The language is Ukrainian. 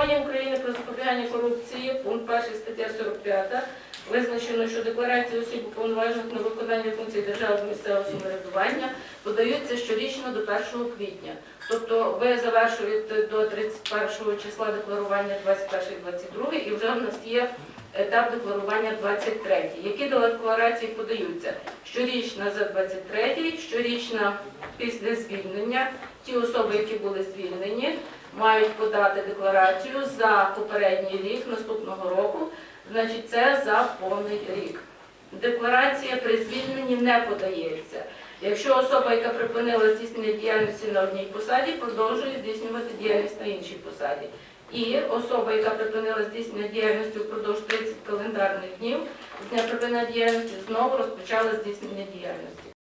законі України про запобігання корупції, пункт 1 стаття 45, визначено, що декларації осіб уповноважених на виконання функцій державного місцевого самоврядування подаються щорічно до 1 квітня. Тобто ви завершуєте до 31 числа декларування 21-22 і вже в нас є етап декларування 23. Які декларації подаються? Щорічна за 23, щорічна після звільнення. Ті особи, які були звільнені, мають подати декларацію за попередній рік наступного року, значить це за повний рік. Декларація при звільненні не подається. Якщо особа, яка припинила здійснення діяльності на одній посаді, продовжує здійснювати діяльність на іншій посаді. І особа, яка припинила здійснення діяльності впродовж 30 календарних днів, з дня припинення діяльності знову розпочала здійснення діяльності.